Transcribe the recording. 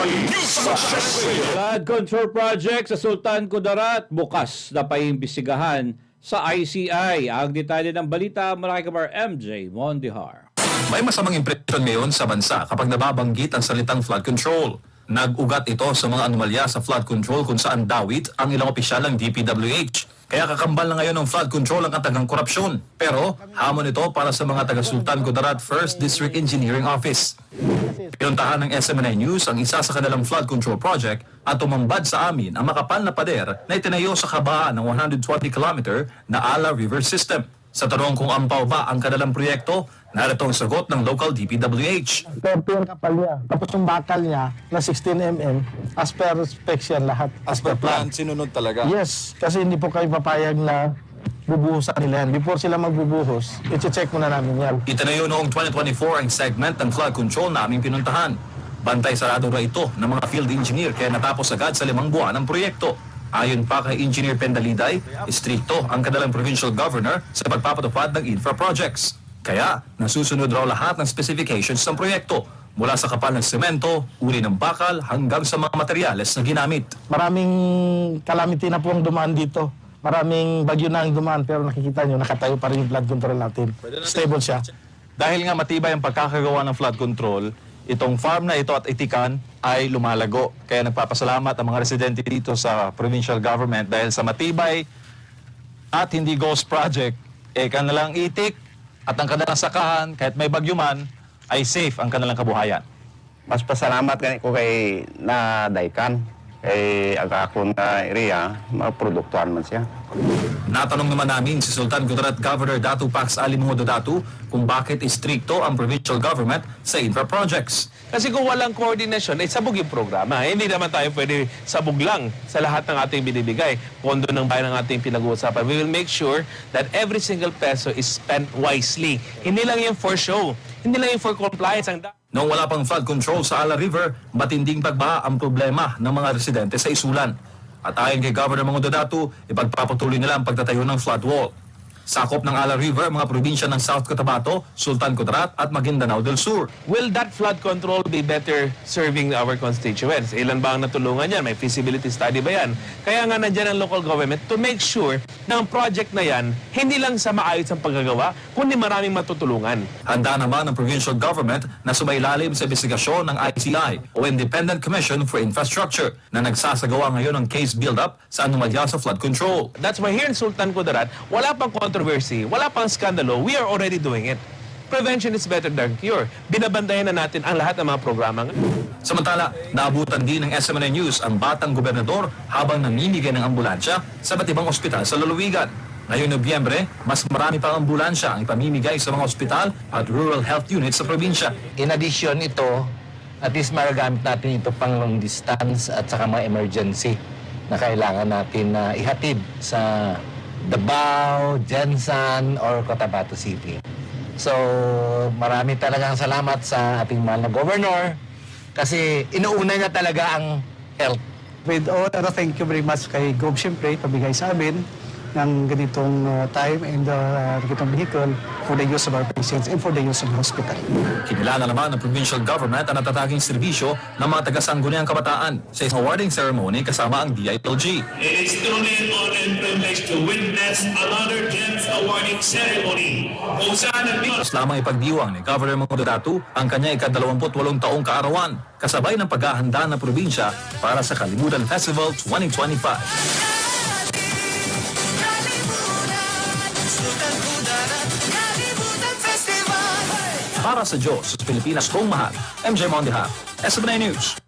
Flood control project sa Sultan Kudarat bukas na paimbisigahan sa ICI. Ang detalye ng balita mula kay MJ Mondihar. May masamang impresyon ngayon sa bansa kapag nababanggit ang salitang flood control. Nag-ugat ito sa mga anomalya sa flood control kung saan dawit ang ilang opisyal ng DPWH. Kaya kakambal na ngayon ng flood control ang katagang korupsyon. Pero hamon ito para sa mga taga Sultan Kudarat First District Engineering Office. Pinuntahan ng SMNI News ang isa sa kanilang flood control project at tumambad sa amin ang makapal na pader na itinayo sa kabaan ng 120 km na Ala River System. Sa tanong kung ampaw ba ang kanilang proyekto, narito ang sagot ng local DPWH. 30 yung kapal niya. Tapos yung bakal niya na 16 mm, as per specs yan lahat. As per plan, sinunod talaga. Yes, kasi hindi po kayo papayag na bubuhusan nila yan. Before sila magbubuhos, i-check muna namin yan. Itinayo noong 2024 ang segment ng flood control na aming pinuntahan. Bantay sarado ra ito ng mga field engineer kaya natapos agad sa limang buwan ang proyekto. Ayon pa kay Engineer Pendaliday, istrikto ang kanilang provincial governor sa pagpapatupad ng infra projects. Kaya nasusunod raw lahat ng specifications ng proyekto mula sa kapal ng semento, uri ng bakal hanggang sa mga materyales na ginamit. Maraming calamity na po ang dumaan dito. Maraming bagyo na ang dumaan pero nakikita nyo, nakatayo pa rin yung flood control natin. Stable siya. Dahil nga matibay ang pagkakagawa ng flood control, itong farm na ito at itikan ay lumalago. Kaya nagpapasalamat ang mga residente dito sa provincial government dahil sa matibay at hindi ghost project, eh kanilang itik at ang kanilang sakahan, kahit may bagyo man, ay safe ang kanilang kabuhayan. Mas pasalamat ko kay na Daikan. Kay aga ako na area, maproduktuhan man siya. Natanong naman namin si Sultan Kudarat Governor Datu Pax Alimundo Datu kung bakit istrikto ang provincial government sa infra projects. Kasi kung walang koordinasyon, ay sabog yung programa. Eh, Hindi naman tayo pwede sabog lang sa lahat ng ating binibigay. Pondo ng bayan ng ating pinag-uusapan. We will make sure that every single peso is spent wisely. Hindi lang yung for show. Hindi lang yung for compliance. Ang Noong wala pang flood control sa Ala River, matinding pagbaha ang problema ng mga residente sa isulan. At ayon kay Governor Mangundo Datu, ipagpapatuloy nila ang pagtatayo ng flood wall. Sakop ng Ala River, mga probinsya ng South Cotabato, Sultan Kudarat at Maguindanao del Sur. Will that flood control be better serving our constituents? Ilan ba ang natulungan yan? May feasibility study ba yan? Kaya nga nandyan ang local government to make sure na ang project na yan, hindi lang sa maayos ang paggagawa, kundi maraming matutulungan. Handa naman ang provincial government na sumailalim sa investigasyon ng ICI o Independent Commission for Infrastructure na nagsasagawa ngayon ng case build-up sa anomalya sa flood control. That's why here in Sultan Kudarat, wala pang controversy, wala pang skandalo, we are already doing it. Prevention is better than cure. Binabandayan na natin ang lahat ng mga programa. Samantala, naabutan din ng SMNA News ang batang gobernador habang namimigay ng ambulansya sa ba't ibang ospital sa lalawigan. Ngayong Nobyembre, mas marami pang ambulansya ang ipamimigay sa mga ospital at rural health units sa probinsya. In addition ito, at least magagamit natin ito pang long distance at saka mga emergency na kailangan natin na ihatid sa Davao, Jensan, or Cotabato City. So, marami talagang salamat sa ating mahal na governor kasi inuuna niya talaga ang health. With all, thank you very much kay Gov siyempre, pabigay sa amin ng ganitong uh, time and uh, ganitong vehicle for the use of our patients and for the use of the hospital. Kinilala naman ng provincial government ang natataging serbisyo ng mga taga-sangguniang kabataan sa isang awarding ceremony kasama ang DILG. It is truly an honor and privilege to witness another GEMS awarding ceremony kung saan ang Mas lamang ipagdiwang ni Governor Mangundo Datu ang kanya ika-28 taong kaarawan kasabay ng paghahanda ng probinsya para sa Kalimutan Festival 2025. Para sa Diyos, sa Pilipinas kong mahal, MJ Mondeha, SMNA News.